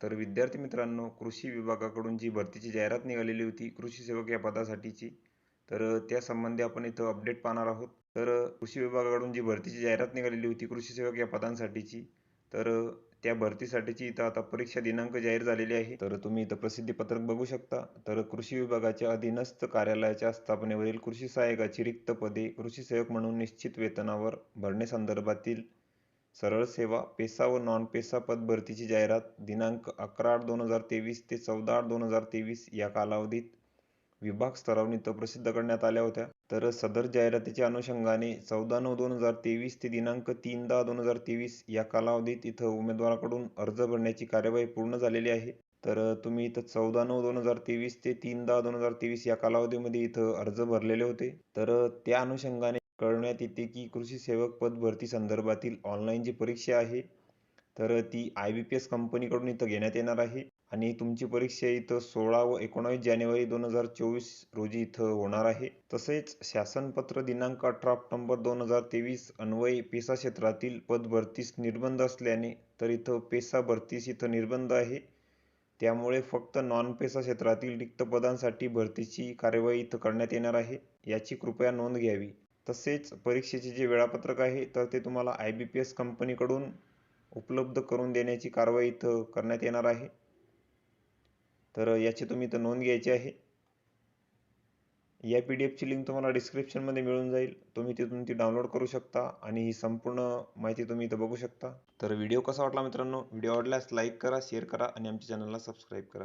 तर विद्यार्थी मित्रांनो कृषी विभागाकडून जी भरतीची जाहिरात निघालेली होती कृषी सेवक या पदासाठीची तर त्यासंबंधी आपण इथं अपडेट पाहणार आहोत. तर कृषी विभागाकडून जी भरतीची जाहिरात निघालेली होती कृषी सेवक या पदांसाठीची तर त्या भरतीसाठीची इथं आता परीक्षा दिनांक जाहीर झालेली आहे. तर तुम्ही इथं प्रसिद्धी पत्रक बघू शकता. तर कृषी विभागाच्या अधीनस्थ कार्यालयाच्या स्थापनेवरील कृषी सहाय्यकाची रिक्त पदे कृषी सेवक म्हणून निश्चित वेतनावर भरण्यासंदर्भातील सरळ सेवा पेसा व नॉन पेसा पद भरतीची जाहिरात दिनांक अकरा आठ दोन हजार तेवीस ते चौदा आठ दोन हजार तेवीस या कालावधीत विभाग स्तरावरून इथं प्रसिद्ध करण्यात आल्या होत्या. तर सदर जाहिरातीच्या अनुषंगाने चौदा नऊ दोन हजार तेवीस ते दिनांक तीन दहा दोन हजार तेवीस या कालावधीत इथं उमेदवाराकडून अर्ज भरण्याची कार्यवाही पूर्ण झालेली आहे. तर तुम्ही इथं चौदा नऊ दोन हजार तेवीस ते तीन दहा दोन हजार तेवीस या कालावधीमध्ये इथं अर्ज भरलेले होते. तर त्या अनुषंगाने कळवण्यात येते की कृषी सेवक पद भरती संदर्भातील ऑनलाईन जी परीक्षा आहे तर ती आय बी पी एस कंपनीकडून इथं घेण्यात येणार आहे. आणि तुमची परीक्षा इथं सोळा व एकोणावीस जानेवारी दोन हजार चोवीस रोजी इथं होणार आहे. तसेच शासनपत्र दिनांक अठरा ऑक्टोंबर दोन हजार तेवीस अन्वये पेसा क्षेत्रातील पद भरतीस निर्बंध असल्याने तर इथं पेसा भरतीस इथं निर्बंध आहे. त्यामुळे फक्त नॉन पेसा क्षेत्रातील रिक्त पदांसाठी भरतीची कार्यवाही इथं करण्यात येणार आहे. याची कृपया नोंद घ्यावी. तसेच परीक्षेचे जे वेळापत्रक आहे तर ते तुम्हाला आय बी पी एस कंपनीकडून उपलब्ध करून देण्याची कारवाई इथं करण्यात येणार आहे. तर याची तुम्ही इथं नोंद घ्यायची आहे. या पी डी एफची लिंक तुम्हाला डिस्क्रिप्शनमध्ये मिळून जाईल. तुम्ही तिथून ती डाउनलोड करू शकता आणि ही संपूर्ण माहिती तुम्ही इथं बघू शकता. तर व्हिडिओ कसा वाटला मित्रांनो? व्हिडिओ आवडल्यास लाईक करा शेअर करा आणि आमच्या चॅनलला सबस्क्राईब करा.